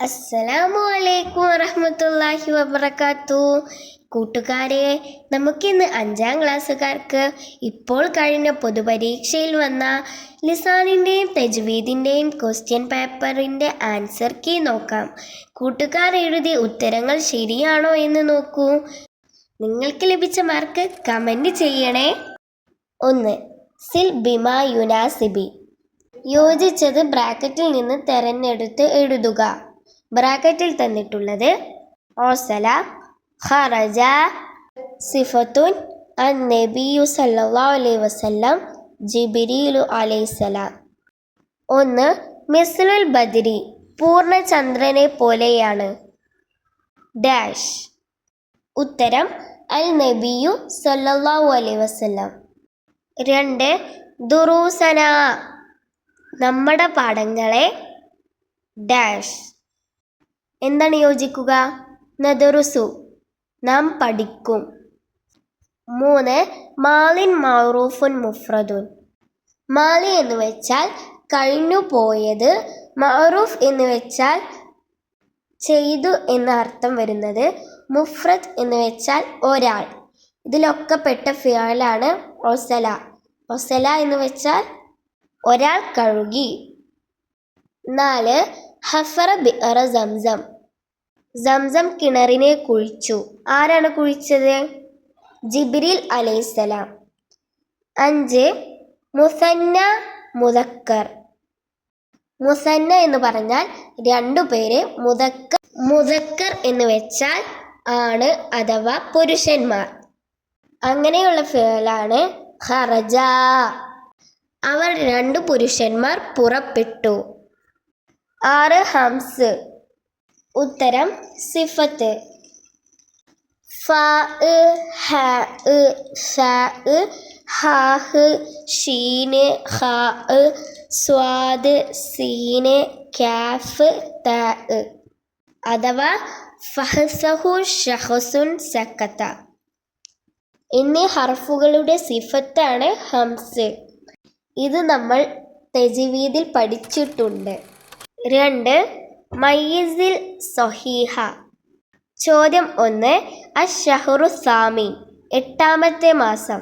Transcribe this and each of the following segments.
അസ്സലാമു അലൈക്കും വറഹമത്തല്ലാഹി വബർക്കാത്തു കൂട്ടുകാരെ നമുക്കിന്ന് അഞ്ചാം ക്ലാസ്സുകാർക്ക് ഇപ്പോൾ കഴിഞ്ഞ പൊതുപരീക്ഷയിൽ വന്ന ലിസാനിന്റെയും തജ്വീദിന്റെയും ക്വസ്റ്റ്യൻ പേപ്പറിന്റെ ആൻസർ കീ നോക്കാം. കൂട്ടുകാർ എഴുതിയ ഉത്തരങ്ങൾ ശരിയാണോ എന്ന് നോക്കൂ. നിങ്ങൾക്ക് ലഭിച്ച മാർക്ക് കമന്റ് ചെയ്യണേ. ഒന്ന് സിൽ ബിമ യുനാസിബി. യോജിച്ചത് ബ്രാക്കറ്റിൽ നിന്ന് തെരഞ്ഞെടുത്ത് എഴുതുക. ബ്രാക്കറ്റിൽ തന്നിട്ടുള്ളത് ഓസല ഖറജ സിഫത്തുൻ അൻ നബിയു സല്ലല്ലാഹു അലൈഹി വസല്ലം ജിബിരിലു അലൈഹിസ്സലാം ഒന്ന് മിസ്ലുൽ ബദ്രി പൂർണചന്ദ്രനെ പോലെയാണ്. ഡാഷ് ഉത്തരം അൽ നബിയു സല്ലല്ലാഹു അലൈഹി വസല്ലം. രണ്ട് ദുറൂസന നമ്മുടെ പാഠങ്ങളെ ഡാഷ്. എന്താണ് യോജിക്കുക? നദറുസു നാം പഠിക്കും. മൂന്ന് മാലിൻ മാറൂഫുൻ മുഫ്രദുൻ. മാലി എന്ന് വെച്ചാൽ കഴിഞ്ഞു പോയത്. മാറൂഫ് എന്ന് വെച്ചാൽ ചെയ്തു എന്ന അർത്ഥം വരുന്നത്. മുഫ്രദ് എന്ന് വെച്ചാൽ ഒരാൾ. ഇതിലൊക്കെ പെട്ട ഫിയാലാണ് ഒസല. ഒസല എന്ന് വെച്ചാൽ ഒരാൾ കഴുകി. നാല് ഹഫറ ബിഅറ സംസം. സംസം കിണറിനെ കുഴിച്ചു. ആരാണ് കുഴിച്ചത്? ജിബിരിൽ അലൈസലാം അഞ്ച് മുസന്ന മുതക്കർ മുസന്ന എന്ന് പറഞ്ഞാൽ രണ്ടു പേരെ മുതക്കർ മുതക്കർ എന്ന് വെച്ചാൽ ആണ് അഥവാ പുരുഷന്മാർ. അങ്ങനെയുള്ള ഫേലാണ് ഹറജ അവർ രണ്ടു പുരുഷന്മാർ പുറപ്പെട്ടു. ആറ് ഹംസ്. ഉത്തരം സിഫത്ത്. ഫ ഹ ഷ ഹാഹ് ഷീന് ഹാ സ്വാദ് സീന് കാഫ് ത. അഥവാ ഫഹസഹു ഷഹസുൻ സക്കത്ത. എന്നീ ഹർഫുകളുടെ സിഫത്താണ് ഹംസ്. ഇത് നമ്മൾ തെജിവീതിൽ പഠിച്ചിട്ടുണ്ട്. രണ്ട്. മയ്യിസിൽ സൊഹീഹ. ചോദ്യം ഒന്ന്. അഷഹറു സാമീൻ എട്ടാമത്തെ മാസം.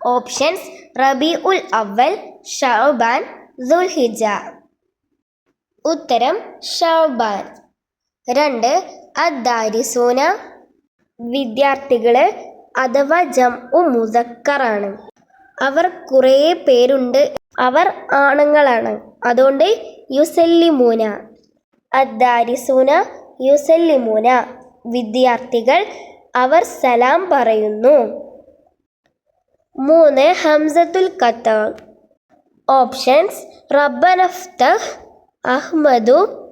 ഓപ്ഷൻസ്. റബി ഉൽ അവൽ ഷൗബാൻ ദുൽഹിജ ഉത്തരം ഷൗബാൻ. രണ്ട്. അദ്ദാരിസൂന. വിദ്യാർത്ഥികൾ അഥവാ ജം ഉ മുതക്കറാണ് അവർ കുറേ പേരുണ്ട്. അവർ ആണുങ്ങളാണ്. അതുകൊണ്ട് യുസല്ലിമൂന. അദ്ദാരിസൂന യുസല്ലിമൂന. വിദ്യാർത്ഥികൾ അവർ സലാം പറയുന്നു. മൂന്ന് ഹംസത്തുൽ ഖത്തർ. ഓപ്ഷൻസ് റബ്ബനഫ്തഹ് അഹ്മദു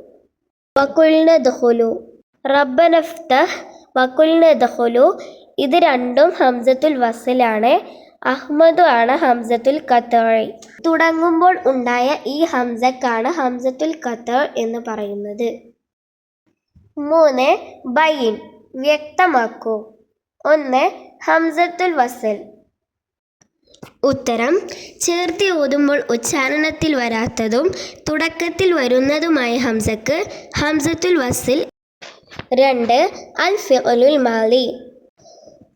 വക്കുൽന ദഹുലു റബ്ബനഫ്തഹ് വക്കുൽന ദഹുലു ഇത് രണ്ടും ഹംസത്തുൽ വസലാണ്. അഹ്മദു ആണ് ഹംസത്തുൽ ഖത്തറി തുടങ്ങുമ്പോൾ ഉണ്ടായ ഈ ഹംസക്കാണ് ഹംസത്തുൽ ഖത്തർ എന്ന് പറയുന്നത്. മൂന്ന് ബൈൻ വ്യക്തമാക്കൂ. ഒന്ന് ഹംസത്തുൽ വസൽ. ഉത്തരം ചേർത്തി ഓതുമ്പോൾ ഉച്ചാരണത്തിൽ വരാത്തതും തുടക്കത്തിൽ വരുന്നതുമായ ഹംസക്ക് ഹംസത്തുൽ വസിൽ. രണ്ട് അൽ ഫിഅലുൽ മാലി.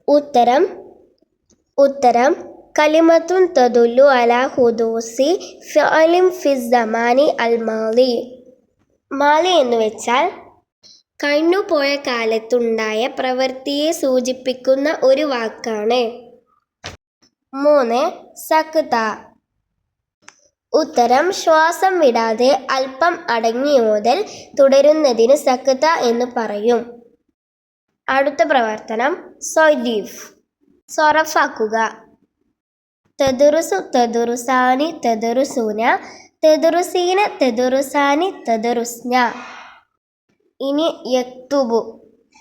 ഉത്തരം ഉത്തരം കലിമത്തുൻ തദുല്ലു അല ഹുദൂസി ഫിഅലിം ഫിസ് അൽ മാലി. മാലി എന്ന് വെച്ചാൽ കഴിഞ്ഞുപോയ കാലത്തുണ്ടായ പ്രവൃത്തിയെ സൂചിപ്പിക്കുന്ന ഒരു വാക്കാണ്. മൂന്ന് സക്ത. ഉത്തരം ശ്വാസം വിടാതെ അല്പം അടങ്ങിയോതൽ തുടരുന്നതിന് സക്ത എന്ന് പറയും. അടുത്ത പ്രവർത്തനം സൊയ്ദീഫ്. സൊറഫാക്കുക തെതുറുസു തെതുറുസാനി തെതുറുസൂന തെതുറുസീന തെതുറുസാനി തെതുറുസ്ന ഇനി യക്തുബു.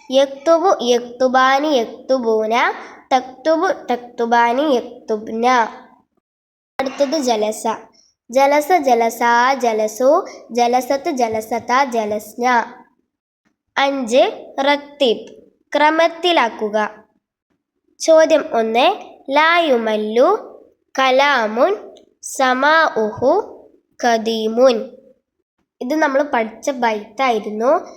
യക്തുബു യക്തുബാനി യക്തുബൂന തക്തുബു തക്തുബാനി യക്തുബ്ന. അടുത്തത് ജലസ. ജലസ ജലസാ ജലസു ജലസത്ത് ജലസത ജലസ്ന അഞ്ച് റത്തീബ്. ക്രമത്തിലാക്കുക. ചോദ്യം ഒന്ന്. ലായുമല്ലു കലാമുൻ സമാഉഹു കദീമുൻ. ഇത് നമ്മൾ പഠിച്ച ബൈത്തായിരുന്നു.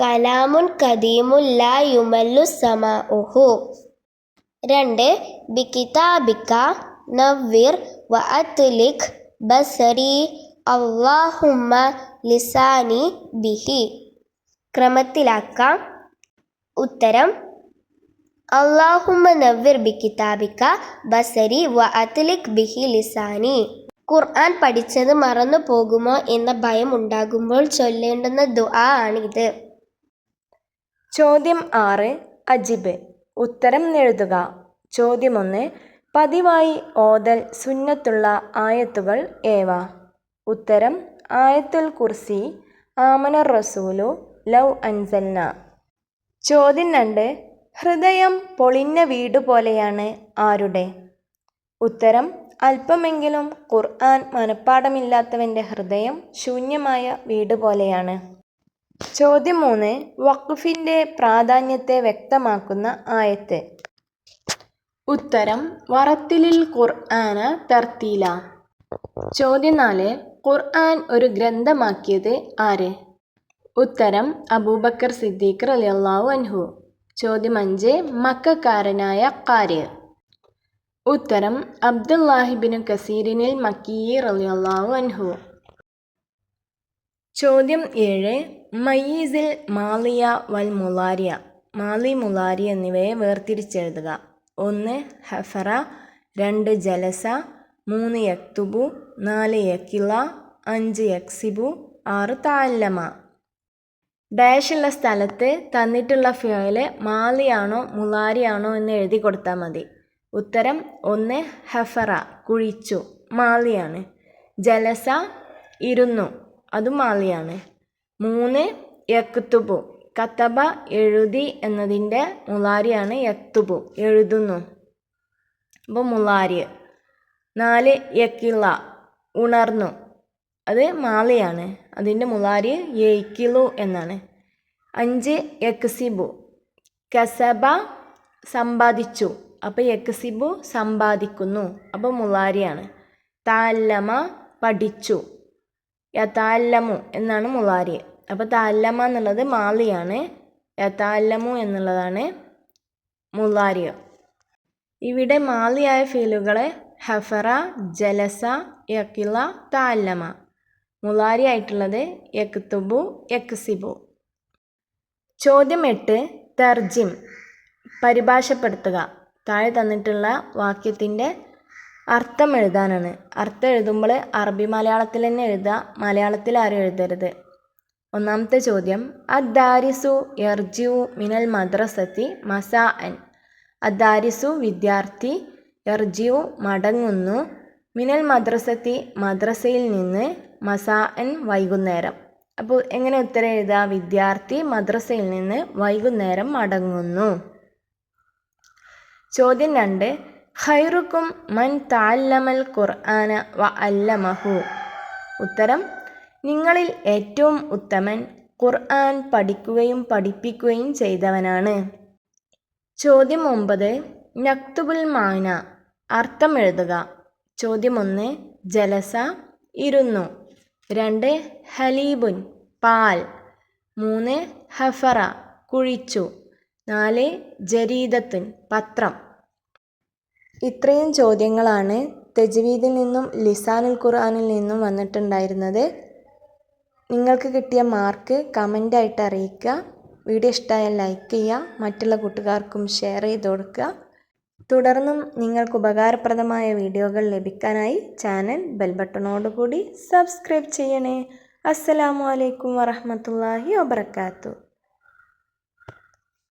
കലാമുൻ കദീമുൻ ലായുമല്ലു സമാഉഹു രണ്ട്. ബിക്കിതാബിക്ക നവ്വിർ വ അത്ലിക് ബസരി അള്ളാഹുമ്മ ലിസാനി ബിഹി. ക്രമത്തിലാക്കാം. ഉത്തരം അള്ളാഹുമ്മ നവ്വിർ കിതാബിക്ക ബസരി വ അത്ലിഖ് ബിഹി ലിസാനി. ഖുർആൻ പഠിച്ചത് മറന്നു പോകുമോ എന്ന ഭയം ഉണ്ടാകുമ്പോൾ ചൊല്ലേണ്ടുന്ന ദുആ ആണിത്. ചോദ്യം ആറ് അജിബ്. ഉത്തരം എഴുതുക. ചോദ്യം ഒന്ന് പതിവായി ഓതൽ സുന്നത്തുള്ള ആയത്തുകൾ ഏവ? ഉത്തരം ആയത്തുൽ കുർസി ആമന റസൂലു ലൗ അൻസന്ന ചോദ്യം രണ്ട് ഹൃദയം പൊളിഞ്ഞ വീട് പോലെയാണ് ആരുടെ? ഉത്തരം അല്പമെങ്കിലും ഖുർആൻ മനഃപ്പാടമില്ലാത്തവന്റെ ഹൃദയം ശൂന്യമായ വീട് പോലെയാണ്. ചോദ്യം മൂന്ന് വഖഫിന്റെ പ്രാധാന്യത്തെ വ്യക്തമാക്കുന്ന ആയത്ത്. ഉത്തരം വറത്തിലിൽ ഖുർആന തർത്തീല. ചോദ്യം നാല് ഖുർആൻ ഒരു ഗ്രന്ഥമാക്കിയത് ആര്? ഉത്തരം അബൂബക്കർ സിദ്ദീഖ് അള്ളാഹു അൻഹു. ചോദ്യം അഞ്ച് മക്കാരനായ കാര്. ഉത്തരം അബ്ദുല്ലാഹിബിനു കസീരിനിൽ മക്കീ റളിയല്ലാഹു അൻഹു. ചോദ്യം ഏഴ് മയ്യീസിൽ മാലിയ വൽ മുലാരിയ. മാലി മുലാരി എന്നിവയെ വേർതിരിച്ചെഴുതുക. ഒന്ന് ഹഫറ. രണ്ട് ജലസ. മൂന്ന് യക്തുബു. നാല് യക്കില അഞ്ച് യക്സിബു. ആറ് താല്ലമ. ഡാഷുള്ള സ്ഥലത്ത് തന്നിട്ടുള്ള ഫിയോയിൽ മാലിയാണോ മുലാരിയാണോ എന്ന് എഴുതി കൊടുത്താൽ മതി. ഉത്തരം ഒന്ന് ഹഫറ കുഴിച്ചു മാലിയാണ്. ജലസ ഇരുന്നു അതും മാലിയാണ്. മൂന്ന് യക്തുബു കത്തബ എഴുതി എന്നതിന്റെ മുലാരിയാണ് യക്തുബു എഴുതുന്നു. അപ്പോൾ മുലാരി നാല് യക്കിള ഉണർന്നു. അത് മാലയാണ്. അതിന്റെ മുളാരി യേക്കിളു എന്നാണ്. അഞ്ച് യക്സിബു കസബ സമ്പാദിച്ചു. അപ്പോൾ യക്സിബു സമ്പാദിക്കുന്നു. അപ്പോൾ മുളാരിയാണ്. താല്ലമ പഠിച്ചു. യഥാല്ലമു എന്നാണ് മുളാരി. അപ്പോൾ താല്ലമ എന്നുള്ളത് മാലിയാണ്. യഥാല്ലമു എന്നുള്ളതാണ് മുളാരി. ഇവിടെ മാലിയായ ഫീലുകളെ ഹഫറ ജലസ യക്കില താല്ലമ. മുലാരി ആയിട്ടുള്ളത് യക്തുബു യക്സിബു ചോദ്യം എട്ട് തർജിം പരിഭാഷപ്പെടുത്തുക. താഴെ തന്നിട്ടുള്ള വാക്യത്തിന്റെ അർത്ഥം എഴുതാനാണ്. അർത്ഥം എഴുതുമ്പോൾ അറബി മലയാളത്തിൽ തന്നെ എഴുതുക. മലയാളത്തിൽ ആരും എഴുതരുത്. ഒന്നാമത്തെ ചോദ്യം. അദ്ദാരിസു യർജിയു മിനൽ മദ്രസത്തി മസാ അൻ അദ്ദാരിസു വിദ്യാർത്ഥി യർജിയു മടങ്ങുന്നു. മിനൽ മദ്രസത്തി മദ്രസയിൽ നിന്ന് മസാ എൻ വൈകുന്നേരം. അപ്പോൾ എങ്ങനെ ഉത്തരം എഴുതുക? വിദ്യാർത്ഥി മദ്രസയിൽ നിന്ന് വൈകുന്നേരം മടങ്ങുന്നു. ചോദ്യം രണ്ട്. ഹൈറുക്കും മൻ താല്ലമൽ ഖുർആന വ അല്ലമഹു. ഉത്തരം. നിങ്ങളിൽ ഏറ്റവും ഉത്തമൻ ഖുർആൻ പഠിക്കുകയും പഠിപ്പിക്കുകയും ചെയ്തവനാണ്. ചോദ്യം ഒമ്പത്. നക്തുബുൽ മാന. അർത്ഥം എഴുതുക. ചോദ്യം ഒന്ന്. ജലസ ഇരുന്നു. രണ്ട് ഹലീബുൻ പാൽ. മൂന്ന് ഹഫറ കുഴിച്ചു. നാല് ജരീദത്തുൻ പത്രം. ഇത്രയും ചോദ്യങ്ങളാണ് തജ്വീദിൽ നിന്നും ലിസാനുൽ ഖുർആാനിൽ നിന്നും വന്നിട്ടുണ്ടായിരുന്നത്. നിങ്ങൾക്ക് കിട്ടിയ മാർക്ക് കമന്റായിട്ട് അറിയിക്കുക. വീഡിയോ ഇഷ്ടമായാൽ ലൈക്ക് ചെയ്യുക. മറ്റുള്ള കൂട്ടുകാർക്കും ഷെയർ ചെയ്ത് കൊടുക്കുക. തുടർന്നും നിങ്ങൾക്ക് ഉപകാരപ്രദമായ വീഡിയോകൾ ലഭിക്കാനായി ചാനൽ ബെൽ ബട്ടണോടുകൂടി സബ്സ്ക്രൈബ് ചെയ്യണേ. അസ്സലാമു അലൈക്കും വബർക്കാത്തു